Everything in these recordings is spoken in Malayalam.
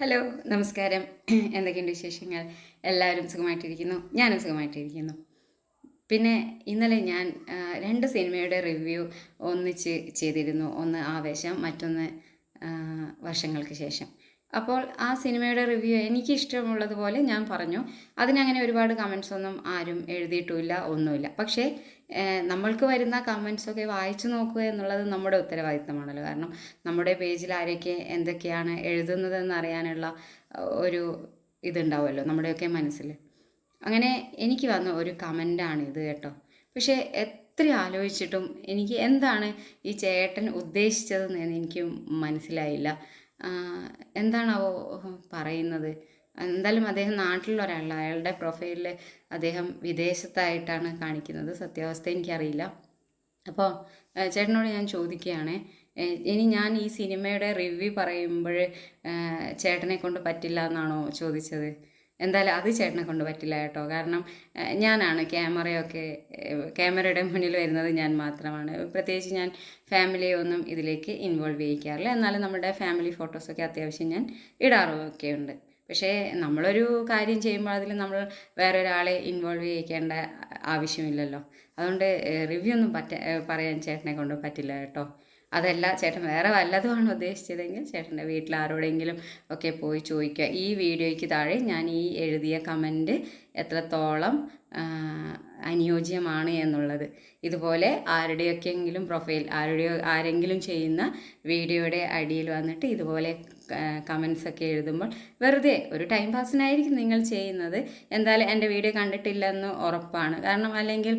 ഹലോ നമസ്കാരം. എന്തൊക്കെയുണ്ട് വിശേഷങ്ങൾ? എല്ലാവരും സുഖമായിട്ടിരിക്കുന്നു? ഞാനും സുഖമായിട്ടിരിക്കുന്നു. പിന്നെ ഇന്നലെ ഞാൻ രണ്ട് സിനിമയുടെ റിവ്യൂ ഒന്നിച്ച് ചെയ്തിരുന്നു. ഒന്ന് ആവേശം മറ്റൊന്ന് വർഷങ്ങൾക്ക് ശേഷം. അപ്പോൾ ആ സിനിമയുടെ റിവ്യൂ എനിക്ക് ഇഷ്ടമുള്ളതുപോലെ ഞാൻ പറഞ്ഞു. അതിനങ്ങനെ ഒരുപാട് കമൻസ് ഒന്നും ആരും എഴുതിയിട്ടുമില്ല ഒന്നുമില്ല. പക്ഷേ നമ്മൾക്ക് വരുന്ന കമൻസൊക്കെ വായിച്ചു നോക്കുക എന്നുള്ളത് നമ്മുടെ ഉത്തരവാദിത്തമാണല്ലോ. കാരണം നമ്മുടെ പേജിൽ ആരൊക്കെ എന്തൊക്കെയാണ് എഴുതുന്നതെന്ന് അറിയാനുള്ള ഒരു ഇതുണ്ടാവുമല്ലോ നമ്മുടെയൊക്കെ മനസ്സിൽ. അങ്ങനെ എനിക്ക് വന്ന ഒരു കമന്റാണ് ഇത് കേട്ടോ. പക്ഷേ എത്ര ആലോചിച്ചിട്ടും എനിക്ക് എന്താണ് ഈ ചേട്ടൻ ഉദ്ദേശിച്ചതെന്ന് എനിക്ക് മനസ്സിലായില്ല. എന്താണാവോ പറയുന്നത്? എന്തായാലും അദ്ദേഹം നാട്ടിലുള്ള ഒരാളല്ല. അയാളുടെ പ്രൊഫൈലിൽ അദ്ദേഹം വിദേശത്തായിട്ടാണ് കാണിക്കുന്നത്. സത്യാവസ്ഥ എനിക്കറിയില്ല. അപ്പോൾ ചേട്ടനോട് ഞാൻ ചോദിക്കുകയാണ്. ഇനി ഞാൻ ഈ സിനിമയുടെ റിവ്യൂ പറയുമ്പോൾ ചേട്ടനെ കൊണ്ട് പറ്റില്ല എന്നാണോ ചോദിച്ചത്? എന്തായാലും അത് ചേട്ടനെ കൊണ്ട് പറ്റില്ല കേട്ടോ. കാരണം ഞാനാണ് ക്യാമറയൊക്കെ ക്യാമറയുടെ മുന്നിൽ വരുന്നത് ഞാൻ മാത്രമാണ്. പ്രത്യേകിച്ച് ഞാൻ ഫാമിലിയെ ഒന്നും ഇതിലേക്ക് ഇൻവോൾവ് ചെയ്യിക്കാറില്ല. എന്നാലും നമ്മുടെ ഫാമിലി ഫോട്ടോസൊക്കെ അത്യാവശ്യം ഞാൻ ഇടാറൊക്കെ ഉണ്ട് പക്ഷേ നമ്മളൊരു കാര്യം ചെയ്യുമ്പോൾ അതിൽ നമ്മൾ വേറെ ഒരാളെ ഇൻവോൾവ് ചെയ്യിക്കേണ്ട ആവശ്യമില്ലല്ലോ. അതുകൊണ്ട് റിവ്യൂ ഒന്നും പറ്റ പറയാൻ ചേട്ടനെ കൊണ്ട് പറ്റില്ല കേട്ടോ. അതല്ല ചേട്ടൻ വേറെ വല്ലതുമാണ് ഉദ്ദേശിച്ചതെങ്കിൽ ചേട്ടന്റെ വീട്ടിൽ ആരോടെങ്കിലും ഒക്കെ പോയി ചോദിക്കുക. ഈ വീഡിയോയ്ക്ക് താഴെ ഞാൻ ഈ എഴുതിയ കമന്റ് എത്രത്തോളം അനുയോജ്യമാണ് എന്നുള്ളത്. ഇതുപോലെ ആരുടെയൊക്കെയെങ്കിലും പ്രൊഫൈൽ ആരുടെയോ ആരെങ്കിലും ചെയ്യുന്ന വീഡിയോയുടെ അടിയിൽ വന്നിട്ട് ഇതുപോലെ കമൻസ് ഒക്കെ എഴുതുമ്പോൾ വെറുതെ ഒരു ടൈം പാസിനായിരിക്കും നിങ്ങൾ ചെയ്യുന്നത്. എന്തായാലും എന്റെ വീഡിയോ കണ്ടിട്ടില്ലെന്ന് ഉറപ്പാണ്. കാരണം അല്ലെങ്കിൽ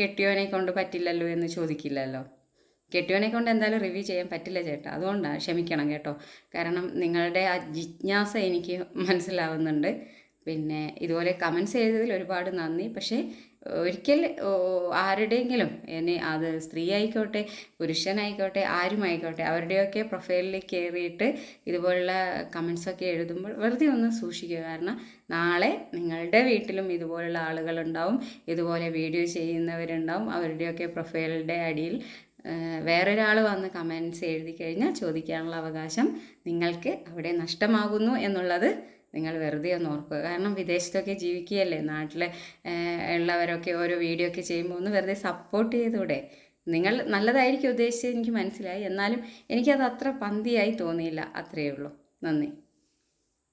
കെട്ടിയോനെ കൊണ്ട് പറ്റില്ലല്ലോ എന്ന് ചോദിക്കില്ലല്ലോ. കെട്ടിയോനെ കൊണ്ട് എന്തായാലും റിവ്യൂ ചെയ്യാൻ പറ്റില്ല ചേട്ടാ. അതുകൊണ്ടാണ് ക്ഷമിക്കണം കേട്ടോ. കാരണം നിങ്ങളുടെ ആ ജിജ്ഞാസ എനിക്ക് മനസ്സിലാവുന്നുണ്ട്. പിന്നെ ഇതുപോലെ കമൻസ് ചെയ്തതിൽ ഒരുപാട് നന്ദി. പക്ഷേ ഒരിക്കൽ ആരുടെയെങ്കിലും എന്നെ അത് സ്ത്രീ ആയിക്കോട്ടെ പുരുഷനായിക്കോട്ടെ ആരുമായിക്കോട്ടെ അവരുടെയൊക്കെ പ്രൊഫൈലിൽ കയറിയിട്ട് ഇതുപോലുള്ള കമൻസൊക്കെ എഴുതുമ്പോൾ വെറുതെ ഒന്ന് സൂക്ഷിക്കുക. കാരണം നാളെ നിങ്ങളുടെ വീട്ടിലും ഇതുപോലുള്ള ആളുകളുണ്ടാവും. ഇതുപോലെ വീഡിയോ ചെയ്യുന്നവരുണ്ടാവും. അവരുടെയൊക്കെ പ്രൊഫൈലിന്റെ അടിയിൽ വേറൊരാൾ വന്ന് കമൻസ് എഴുതി കഴിഞ്ഞാൽ ചോദിക്കാനുള്ള അവകാശം നിങ്ങൾക്ക് അവിടെ നഷ്ടമാകുന്നു എന്നുള്ളത് നിങ്ങൾ വെറുതെ ഒന്ന് ഓർക്കുക. കാരണം വിദേശത്തൊക്കെ ജീവിക്കുകയല്ലേ? നാട്ടിലെ ഉള്ളവരൊക്കെ ഓരോ വീഡിയോ ഒക്കെ ചെയ്യുമ്പോൾ ഒന്ന് വെറുതെ സപ്പോർട്ട് ചെയ്തൂടെ? നിങ്ങൾ നല്ലതായിരിക്കും ഉദ്ദേശിച്ചത് എനിക്ക് മനസ്സിലായി. എന്നാലും എനിക്കത് അത്ര പന്തിയായി തോന്നിയില്ല. അത്രയേ ഉള്ളൂ. നന്ദി.